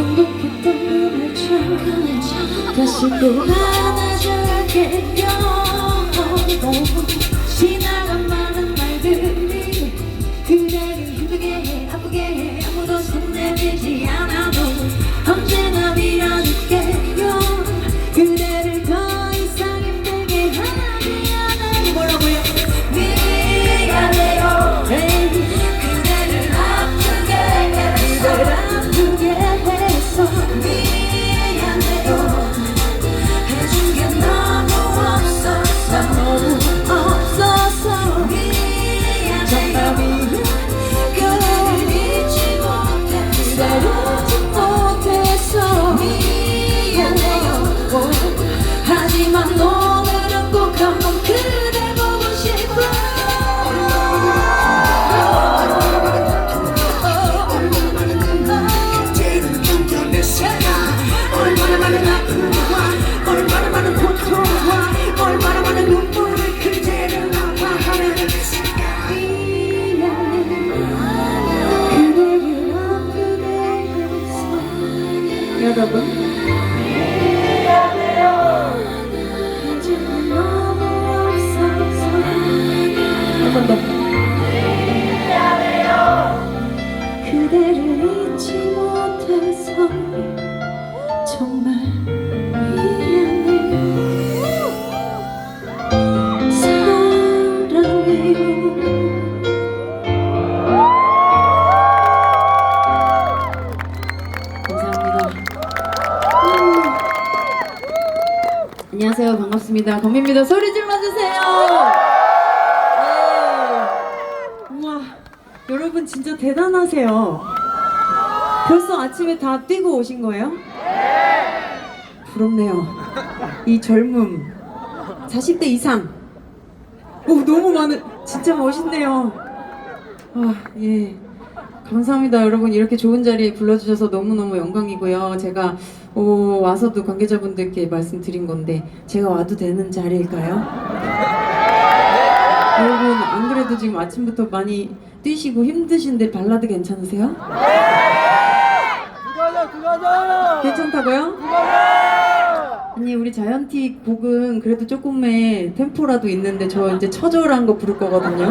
행복했던 그날 처럼 다시 또 안아줄게요 지나 안녕하세요 반갑습니다 건미입니다 소리 질러주세요 네. 우와, 여러분 진짜 대단하세요. 벌써 아침에 다 뛰고 오신 거예요? 부럽네요. 이 젊음. 40대 이상. 오, 너무 많은, 진짜 멋있네요. 아, 예. 감사합니다. 여러분. 이렇게 좋은 자리에 불러주셔서 너무너무 영광이고요. 제가 오, 와서도 관계자분들께 말씀드린 건데, 제가 와도 되는 자리일까요? 여러분 안 그래도 지금 아침부터 많이 뛰시고 힘드신데 발라드 괜찮으세요? 그거죠 그거죠 괜찮다고요? 아니 우리 자이언티 곡은 그래도 조금의 템포라도 있는데 저 이제 처절한 거 부를 거거든요.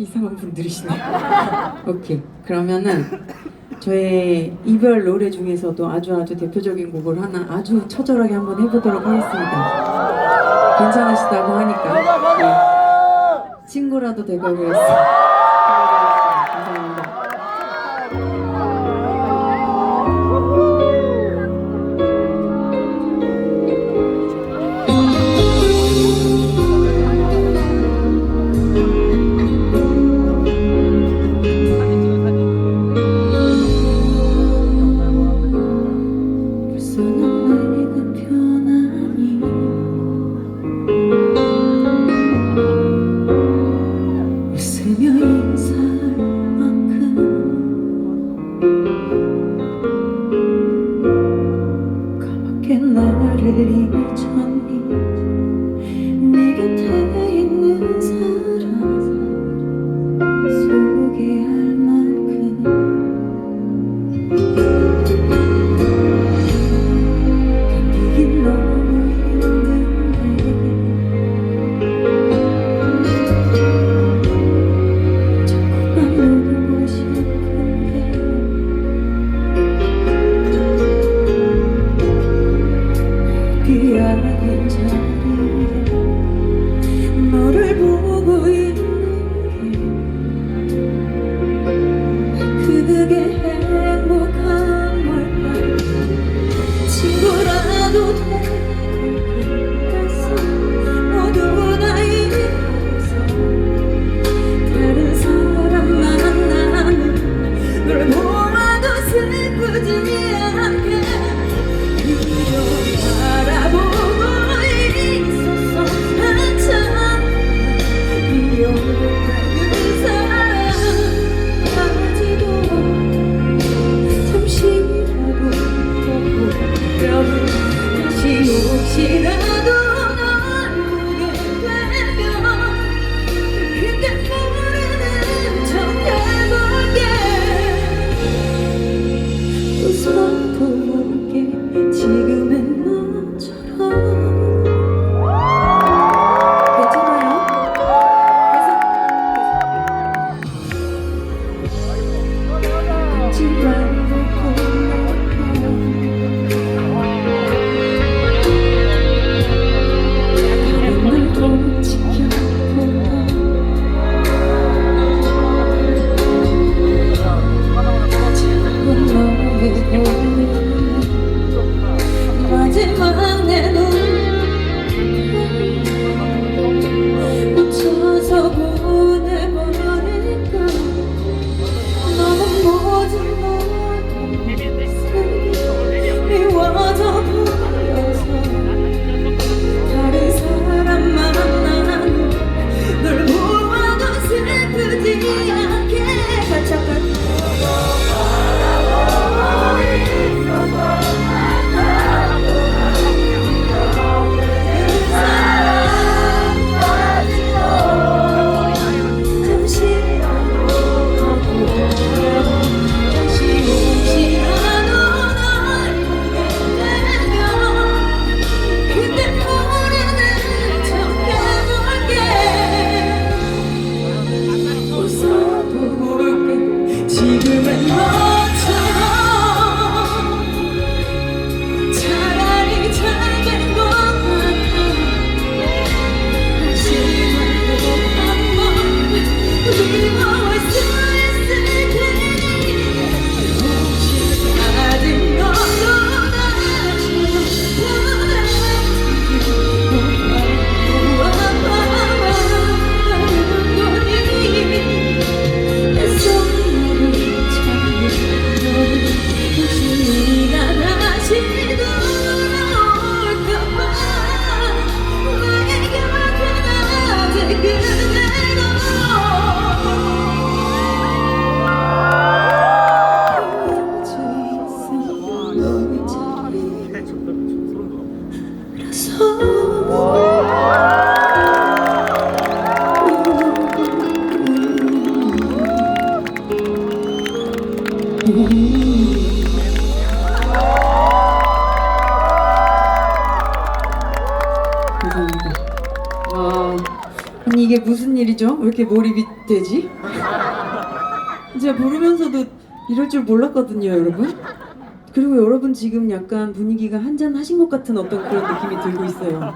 이상한 분들이시네. 오케이. 그러면은 저의 이별 노래 중에서도 아주 아주 대표적인 곡을 하나 아주 처절하게 한번 해보도록 하겠습니다. 괜찮으시다고 하니까. 네. 친구라도 되버리겠어. 이렇게 몰입이 되지? 제가 부르면서도 이럴 줄 몰랐거든요, 여러분. 그리고 여러분 지금 약간 분위기가 한잔 하신 것 같은 어떤 그런 느낌이 들고 있어요.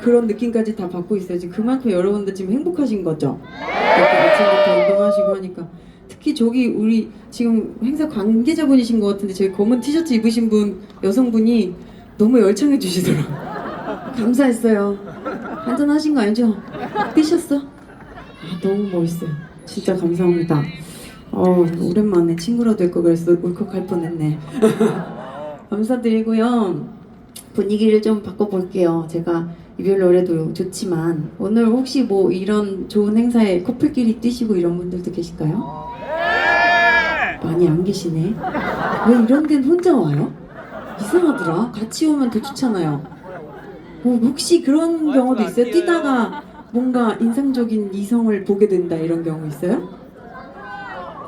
그런 느낌까지 다 받고 있어요. 지금 그만큼 여러분들 지금 행복하신 거죠? 이렇게 아침부터 운동하시고 하니까. 특히 저기 우리 지금 행사 관계자분이신 것 같은데 저희 검은 티셔츠 입으신 분 여성분이 너무 열창해 주시더라고요. 감사했어요. 한잔 하신 거 알죠? 뛰셨어? 아, 너무 멋있어요. 진짜 감사합니다. 어, 오랜만에 친구라 될거 그래서 울컥할 뻔했네. 감사드리고요. 분위기를 좀 바꿔볼게요. 제가 이별 노래도 좋지만 오늘 혹시 뭐 이런 좋은 행사에 커플끼리 뛰시고 이런 분들도 계실까요? 많이 안 계시네. 왜 이런 데는 혼자 와요? 이상하더라. 같이 오면 더 좋잖아요. 뭐 혹시 그런 경우도 있어요? 뛰다가 뭔가 인상적인 이성을 보게 된다 이런 경우 있어요?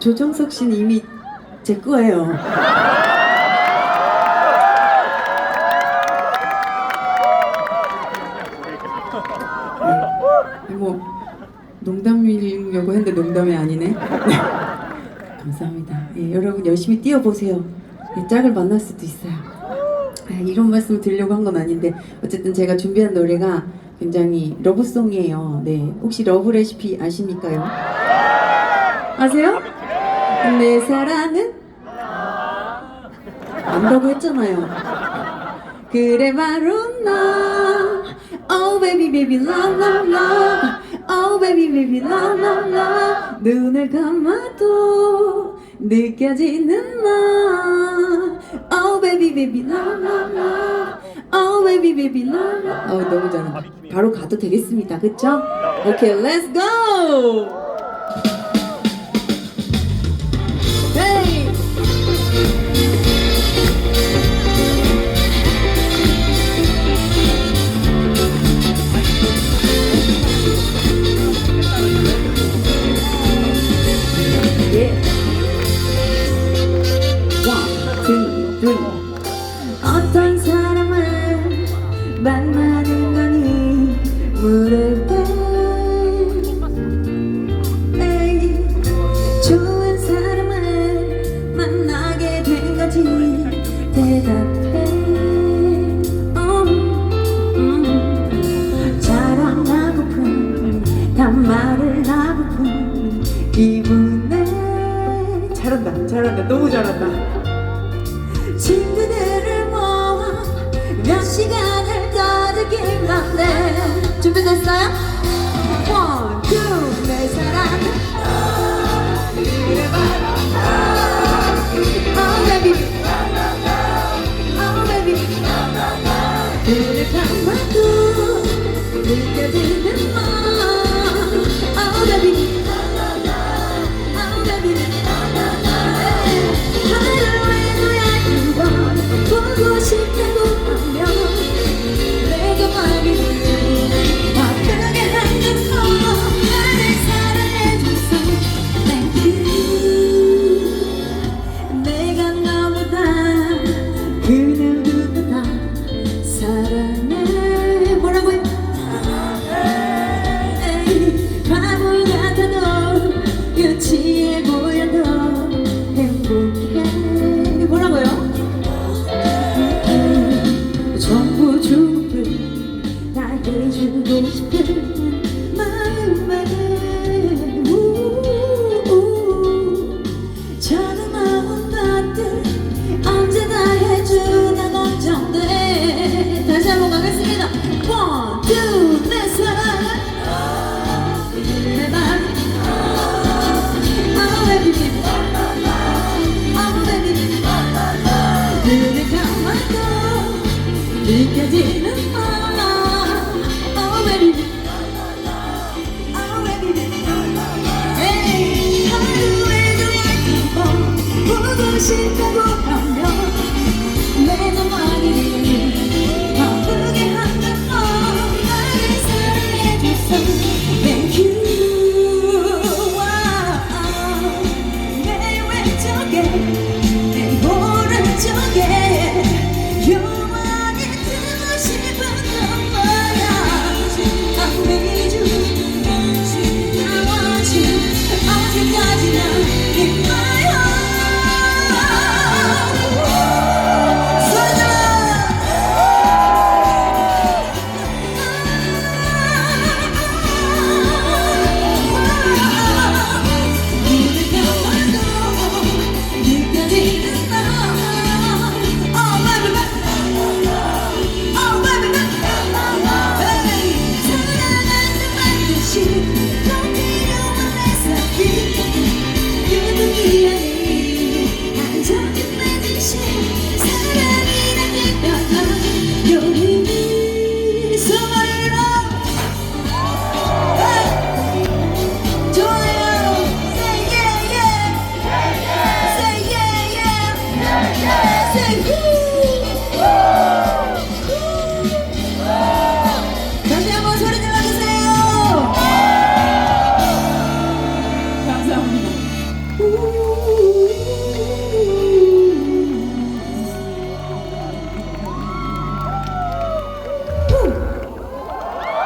조정석 씨는 이미 제 거예요. 네. 뭐 농담이려고 했는데 농담이 아니네. 네. 감사합니다. 예, 여러분 열심히 뛰어보세요. 예, 짝을 만날 수도 있어요. 아, 이런 말씀 드리려고 한 건 아닌데 어쨌든 제가 준비한 노래가 굉장히 러브송이에요. 네, 혹시 러브 레시피 아십니까요? 아세요? 내 사랑은 안다고 했잖아요. 그래 바로 나 Oh baby baby la la la Oh baby baby la la la 눈을 감아도 느껴지는 나 Oh baby baby la la la Oh baby baby la la 어 너무 잘한다 바로 가도 되겠습니다 그쵸? 오케이 let's go He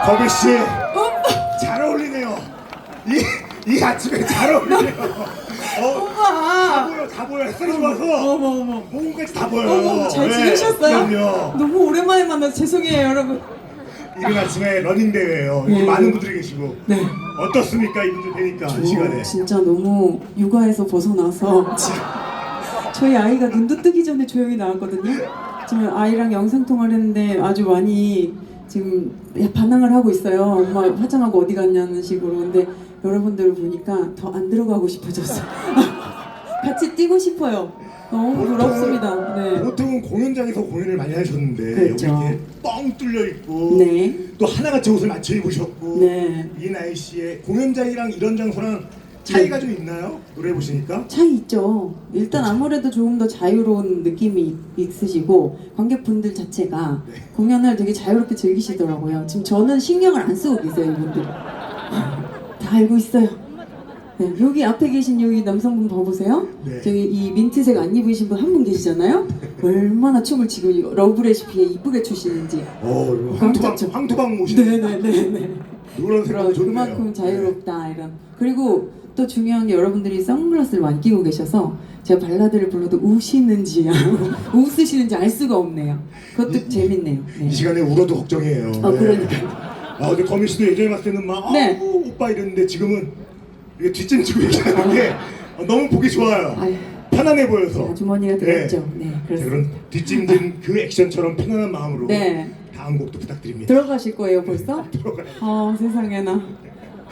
거미 씨, 잘 어울리네요. 이, 이 아침에 잘 어울리네요. 어, 다 오빠 보여, 다 보여. 햇살이 좋아서 어머 어머 몸까지 다 보여요. 어머 잘 네, 지내셨어요? 그럼요. 너무 오랜만에 만나서 죄송해요 여러분 이른 아침에 러닝 대회예요. 이렇게 네. 많은 분들이 계시고 네 어떻습니까 이분들 뵈니까 이 시간에. 어, 진짜 너무 육아에서 벗어나서 지금 저희 아이가 눈도 뜨기 전에 조용히 나왔거든요. 지금 아이랑 영상 통화를 했는데 아주 많이 지금 반항을 하고 있어요. 엄마 화장하고 어디 갔냐는 식으로. 근데 여러분들 보니까 더 안 들어가고 싶어졌어요. 같이 뛰고 싶어요. 너무 부럽습니다. 네. 보통은 공연장에서 공연을 많이 하셨는데 그렇죠. 여기 이렇게 뻥 뚫려 있고 네. 또 하나같이 옷을 맞춰 입으셨고 네. 이 날씨에 공연장이랑 이런 장소랑 차이가 좀 있나요? 노래 보시니까 차이 있죠. 일단 아무래도 조금 더 자유로운 느낌이 있으시고 관객분들 자체가 네. 공연을 되게 자유롭게 즐기시더라고요. 지금 저는 신경을 안 쓰고 계세요, 이분들. 다 알고 있어요. 네, 여기 앞에 계신 여기 남성분 봐보세요. 네. 저기 이 민트색 안 입으신 분 한 분 계시잖아요. 얼마나 춤을 지금 이 러브 레시피에 이쁘게 추시는지. 어 이거 황토방 깜짝이야. 황토방 모시는 네네네네. 이런 생각 그런 좋네요. 그만큼 자유롭다 이런 그리고 또 중요한 게 여러분들이 선글라스를 많이 끼고 계셔서 제가 발라드를 불러도 우시는지 웃으시는지 알 수가 없네요. 그것도 재밌네요. 네. 이 시간에 울어도 걱정이에요. 아 네. 그러니까 아 근데 거미 씨도 예전에 봤을 때는 막 네. 아우 오빠 이랬는데 지금은 이게 뒷짐지고 얘기하는 게 어, 어, 너무 보기 좋아요. 아유, 편안해 보여서. 아주머니가 들었죠. 네, 자, 그렇습니다. 그런 뒷짐진 그 액션처럼 편안한 마음으로 네. 다음 곡도 부탁드립니다. 들어가실 거예요, 벌써? 들어가요. 아, 세상에나.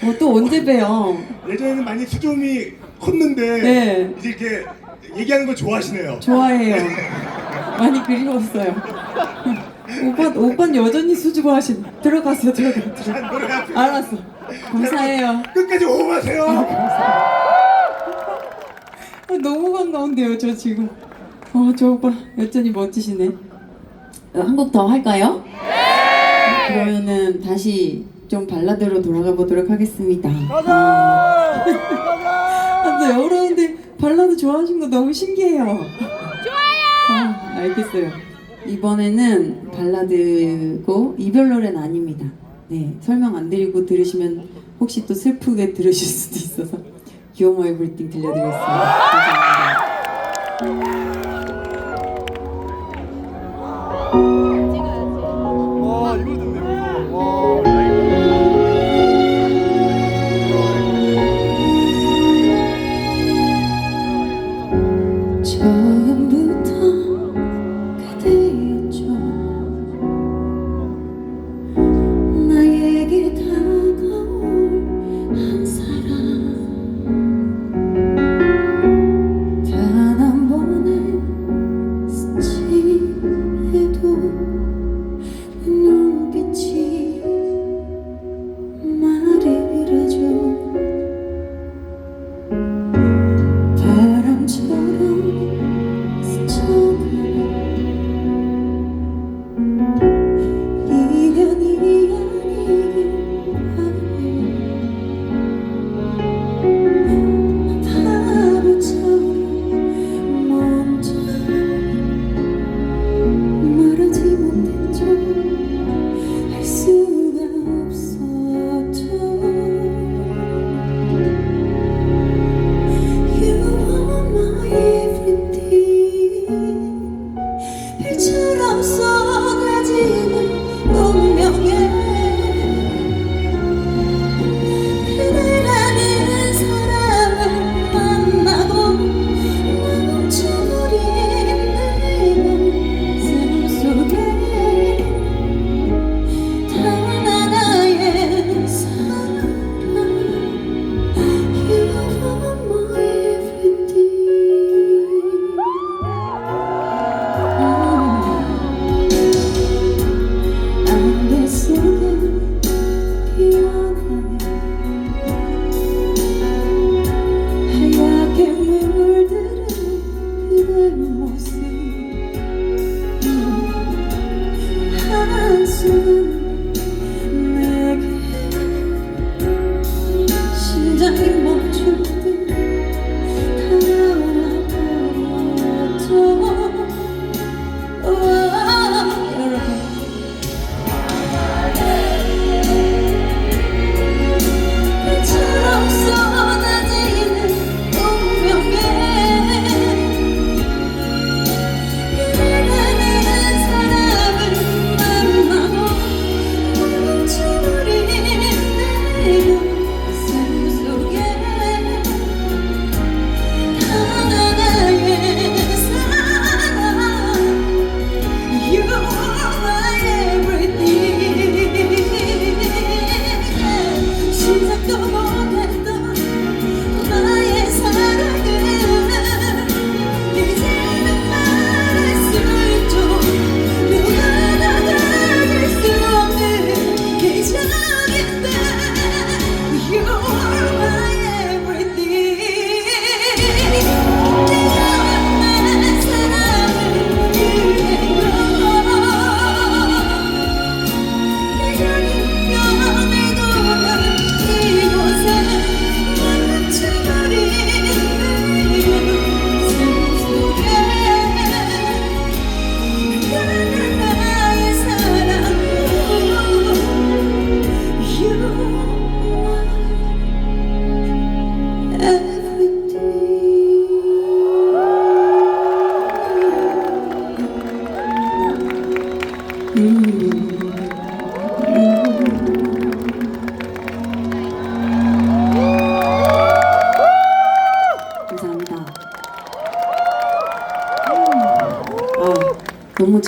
어, 또 언제 봬요? 예전에는 많이 수줍음이 컸는데 네. 이제 이렇게 얘기하는 걸 좋아하시네요. 좋아해요. 많이 그리웠어요. 오빠, 오빠는 여전히 수줍어하신. 들어갔어, 들어가, 들어가. 자, 노래 앞에 알았어. 감사해요. 끝까지 호흡하세요. 어, 너무 반가운데요, 저 지금. 어, 저 오빠 여전히 멋지시네. 어, 한곡 더 할까요? 네! 그러면은 다시 좀 발라드로 돌아가 보도록 하겠습니다. 가자! 아, 여러분들 발라드 좋아하신 거 너무 신기해요. 좋아요! 아, 알겠어요. 이번에는 발라드고 이별 노래는 아닙니다. 네, 설명 안 드리고 들으시면 혹시 또 슬프게 들으실 수도 있어서 기어모 에브리띵 들려드리겠습니다. 감사합니다.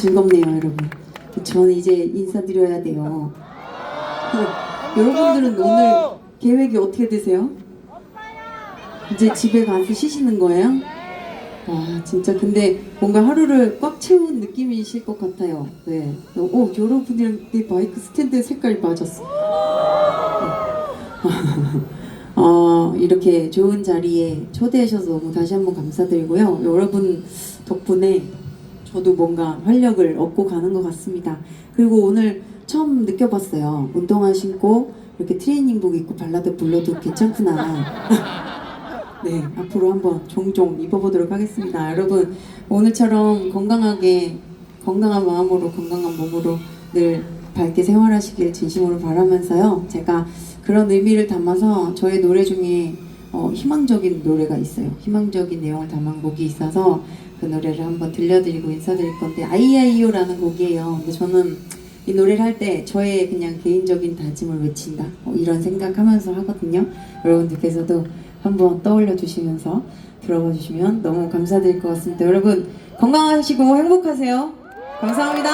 즐겁네요, 여러분. 저는 이제 인사드려야 돼요. 여러분들은 오늘 계획이 어떻게 되세요? 이제 집에 가서 쉬시는 거예요? 와, 진짜 근데 뭔가 하루를 꽉 채운 느낌이실 것 같아요. 네. 오, 여러분이랑 내 마이크 스탠드 색깔이 맞았어. 어, 이렇게 좋은 자리에 초대해 주셔서 너무 다시 한번 감사드리고요. 여러분 덕분에 저도 뭔가 활력을 얻고 가는 것 같습니다. 그리고 오늘 처음 느껴봤어요. 운동화 신고 이렇게 트레이닝복 입고 발라드 불러도 괜찮구나. 네, 앞으로 한번 종종 입어보도록 하겠습니다. 여러분, 오늘처럼 건강하게, 건강한 마음으로, 건강한 몸으로 늘 밝게 생활하시길 진심으로 바라면서요. 제가 그런 의미를 담아서 저의 노래 중에 어, 희망적인 노래가 있어요. 희망적인 내용을 담은 곡이 있어서 그 노래를 한번 들려드리고 인사드릴 건데, 아이아이오라는 곡이에요. 근데 저는 이 노래를 할 때 저의 그냥 개인적인 다짐을 외친다. 뭐 이런 생각하면서 하거든요. 여러분들께서도 한번 떠올려 주시면서 들어봐 주시면 너무 감사드릴 것 같습니다. 여러분 건강하시고 행복하세요. 감사합니다.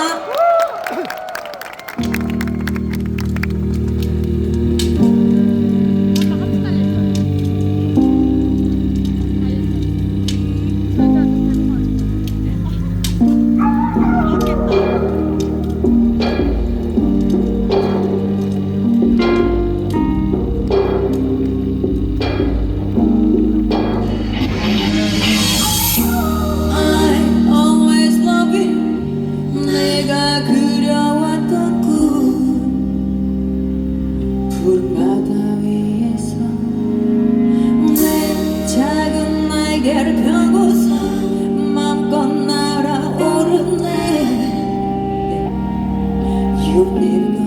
you've been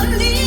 저